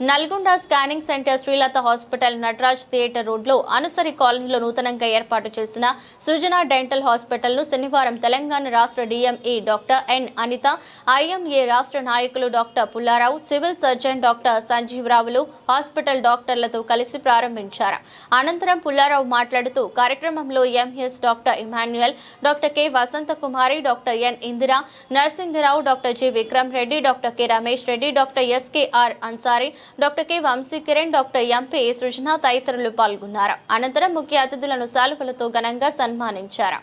Nalgonda scanning center Srilatha hospital Nataraj theatre రోడ్లో అనుసరి కాలనీలో నూతనంగా ఏర్పాటు చేసిన సృజన డెంటల్ హాస్పిటల్ను శనివారం తెలంగాణ రాష్ట్ర DME doctor N Anitha IMA రాష్ట్ర నాయకులు doctor Pullarao civil surgeon doctor సంజీవరావులు hospital డాక్టర్లతో కలిసి ప్రారంభించారు. అనంతరం పుల్లారావు మాట్లాడుతూ కార్యక్రమంలో MS doctor Emmanuel doctor K Vasantha Kumari doctor N Indira Narasimharao doctor G Vikram Reddy doctor K Ramesh Reddy doctor SKR Ansari doctor K Vamshi Kiran doctor MP Srujana తదితరులు పాల్గొన్నారు. అనంతరం ముఖ్య అతిథులను శాలువలతో ఘనంగా సన్మానించారు.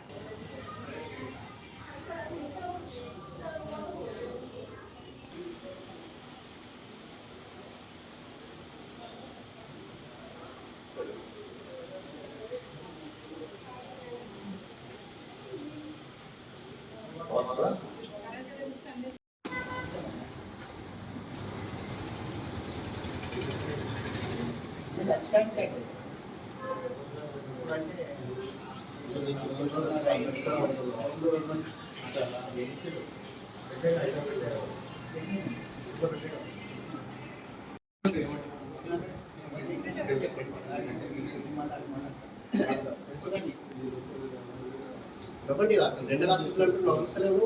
ఒకటి అసలు రెండు కాదు చూసినట్టు లోపిస్తలేవు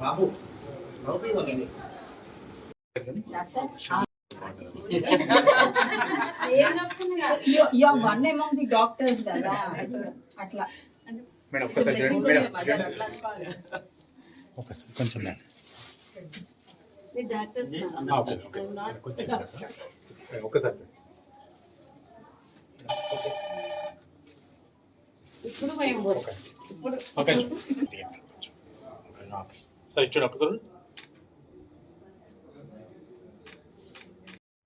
బాబు లోపలి వాళ్ళని you are one among the doctors కదా? అట్లా. మేడం ఒక్కసారి చూడండి. మేడం ఒక్కసారి కొంచెం మేడం. ఇప్పుడు సార్ ఇచ్చాడు ఒక్కసారి సార్ ఒక్కసారి మేడం మేడం ఓకే ఓకే అవేనని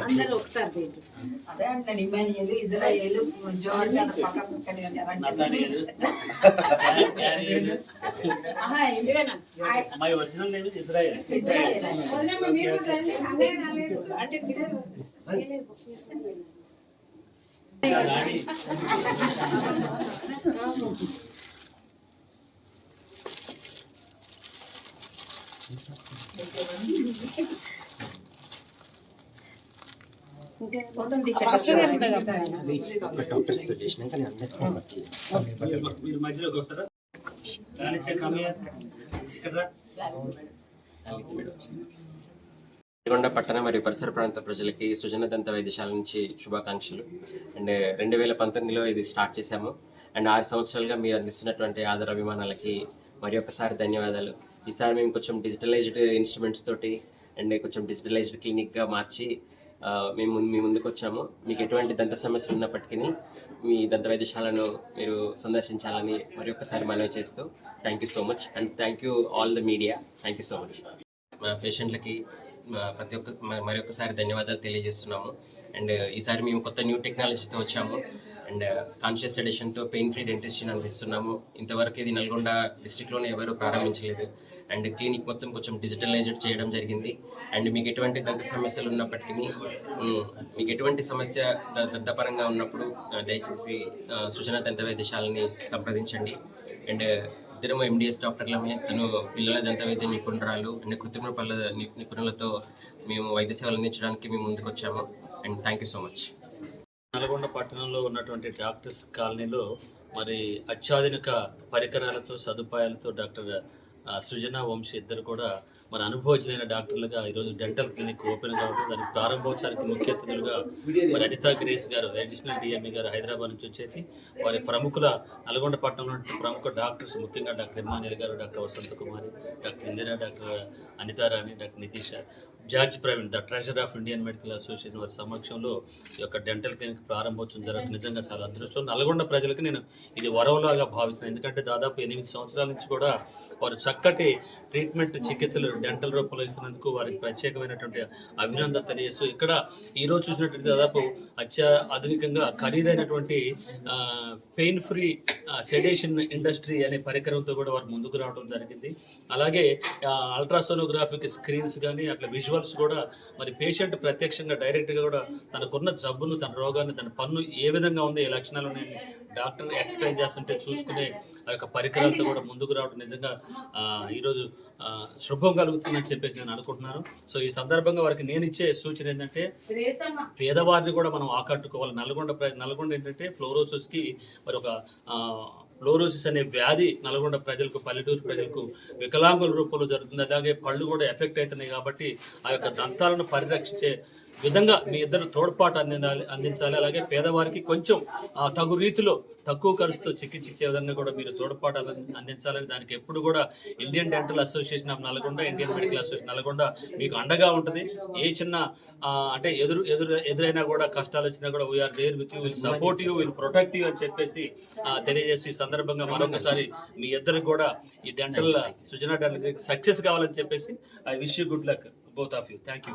అందరూ ఒకసారి. అదే ఇమానియల్ ఇజ్రాయేల్ పక్క? My original name Israel Israel. అంటే మీరు- ఫస్ట్ గారు ఉంటారు కదా. మీరు మధ్యలోకి వస్తారా నల్గొండ పట్టణ మరియు పరిసర ప్రాంత ప్రజలకి సుజన దంత వైద్యశాల నుంచి శుభాకాంక్షలు. అండ్ రెండు వేల పంతొమ్మిదిలో ఇది స్టార్ట్ చేశాము. అండ్ ఆరు సంవత్సరాలుగా మీరు అందిస్తున్నటువంటి ఆదర అభిమానాలకి మరి ఒకసారి ధన్యవాదాలు. ఈసారి మేము కొంచెం డిజిటలైజ్డ్ ఇన్స్ట్రుమెంట్స్ తోటి అండ్ కొంచెం డిజిటలైజ్డ్ క్లినిక్గా మార్చి మేము మీ ముందుకు వచ్చాము. మీకు ఎటువంటి దంత సమస్యలు ఉన్నప్పటికీ మీ దంత వైద్యశాలను మీరు సందర్శించాలని మరి ఒక్కసారి మనవి చేస్తూ thank you so much and thank you all the media thank you so much మా పేషెంట్లకి ప్రతి ఒక్క మరొకసారి మరి ధన్యవాదాలు తెలియజేస్తున్నాము. అండ్ ఈసారి మేము కొత్త న్యూ టెక్నాలజీతో వచ్చాము. అండ్ కాన్షియస్ ఎడిషన్తో పెయిన్ ఫ్రీ డెంటిస్ట్ని అందిస్తున్నాము. ఇంతవరకు ఇది నల్గొండ డిస్ట్రిక్ట్లోనే ఎవరు ప్రారంభించలేదు. అండ్ క్లినిక్ మొత్తం కొంచెం డిజిటలైజ్డ్ చేయడం జరిగింది. అండ్ మీకు ఎటువంటి దంత సమస్యలు ఉన్నప్పటికీ మీకు ఎటువంటి సమస్య ద- దంతపరంగా ఉన్నప్పుడు దయచేసి ఆ, దంత వైద్యశాలని సంప్రదించండి. అండ్ ఇద్దరము ఎండిఎస్ డాక్టర్లమే. తను పిల్లల దంత వైద్య నిపుణురాలు. అండ్ కృత్రిమ పళ్ళ నిపుణులతో మేము వైద్య సేవలు అందించడానికి మేము ముందుకు వచ్చాము and thank you so much. Nalgonda పట్టణంలో ఉన్నటువంటి డాక్టర్స్ కాలనీలో మరి అత్యాధునిక పరికరాలతో సదుపాయాలతో డాక్టర్ సృజన వంశీ ఇద్దరు కూడా మన అనుభవజ్ఞైన డాక్టర్లుగా ఈరోజు డెంటల్ క్లినిక్ ఓపెన్ కావడం దాని ప్రారంభోత్సవానికి ముఖ్య అతిథులుగా మరి అనితా గ్రేస్ గారు అడిషనల్ డిఎంఈ గారు హైదరాబాద్ నుంచి వచ్చేసి వారి ప్రముఖుల నల్గొండ పట్టణంలో ప్రముఖ డాక్టర్స్ ముఖ్యంగా డాక్టర్ ఇమానియల్ గారు doctor Vasantha Kumari doctor Indira doctor Anitharani doctor Nitish George Praveen the treasurer of Indian medical association వారి సమక్షంలో ఈ యొక్క డెంటల్ క్లినిక్ ప్రారంభోత్సవం జరగడం నిజంగా చాలా అదృష్టం. నల్గొండ ప్రజలకు నేను ఇది వరవలాగా భావిస్తున్నాను. ఎందుకంటే దాదాపు ఎనిమిది సంవత్సరాల నుంచి కూడా వారు చక్కటి ట్రీట్మెంట్ చికిత్సలు డెంటల్ రూపంలో ఇస్తున్నందుకు వారికి ప్రత్యేకమైనటువంటి అభినందన తెలియజేస్తూ ఇక్కడ ఈరోజు చూసినటువంటి దాదాపు అత్య ఆధునికంగా ఖరీదైనటువంటి పెయిన్ ఫ్రీ సెడేషన్ ఇండస్ట్రీ అనే పరికరంతో కూడా వారు ముందుకు రావడం జరిగింది. అలాగే అల్ట్రాసోనోగ్రాఫిక్ స్క్రీన్స్ కానీ అట్లా విజువల్స్ కూడా మరి పేషెంట్ ప్రత్యక్షంగా డైరెక్ట్గా కూడా తనకున్న జబ్బును తన రోగాన్ని తన పన్ను ఏ విధంగా ఉంది ఏ లక్షణాలు ఉన్నాయని డాక్టర్ ఎక్స్ప్లెయిన్ చేస్తుంటే చూసుకునే ఆ యొక్క పరికరాలతో కూడా ముందుకు రావడం నిజంగా ఈరోజు శుభం కలుగుతుందని చెప్పేసి నేను అనుకుంటున్నాను. సో ఈ సందర్భంగా వారికి నేను ఇచ్చే సూచన ఏంటంటే పేదవారిని కూడా మనం ఆకట్టుకోవాలి. నల్గొండ నల్గొండ ఏంటంటే ఫ్లోరోసిస్కి మరి ఒక ఫ్లోరోసిస్ అనే వ్యాధి నల్గొండ ప్రజలకు పల్లెటూరు ప్రజలకు వికలాంగుల రూపంలో జరుగుతుంది. అలాగే పళ్ళు కూడా ఎఫెక్ట్ అవుతున్నాయి కాబట్టి ఆ యొక్క దంతాలను పరిరక్షించే విధంగా మీ ఇద్దరు తోడ్పాటు అందించాలి అందించాలి. అలాగే పేదవారికి కొంచెం తగు రీతిలో తక్కువ ఖర్చుతో చికిత్స ఇచ్చే విధంగా కూడా మీరు తోడ్పాటు అందించాలని దానికి ఎప్పుడు కూడా Indian dental association of Nalgonda Indian medical association Nalgonda మీకు అండగా ఉంటుంది. ఏ చిన్న అంటే ఎదురు ఎదురు ఎదురైనా కూడా కష్టాలు వచ్చినా కూడా we are there with you will support you will protect you అని చెప్పేసి తెలియజేసి సందర్భంగా మరొకసారి మీ ఇద్దరికి కూడా ఈ డెంటల్ సుజనా డెంటల్ సక్సెస్ కావాలని చెప్పేసి I wish you good luck both of you thank you